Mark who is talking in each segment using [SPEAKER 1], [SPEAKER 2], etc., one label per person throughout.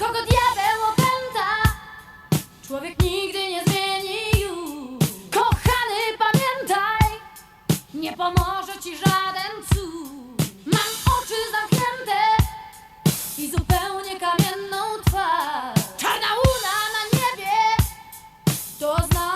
[SPEAKER 1] kogo diabeł opęta? Człowiek nigdy nie zmieni już. Kochany, pamiętaj Nie pomoże ci żaden cud. Mam oczy zamknięte I zupełnie kamienną twarz. Czarna łuna na niebie To znak,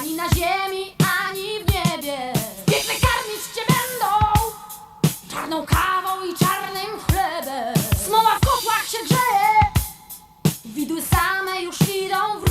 [SPEAKER 1] ani na ziemi, ani w niebie. Piekle karmić cię będą czarną kawą i czarnym chlebem. Smoła w kotłach się grzeje, widły same już idą w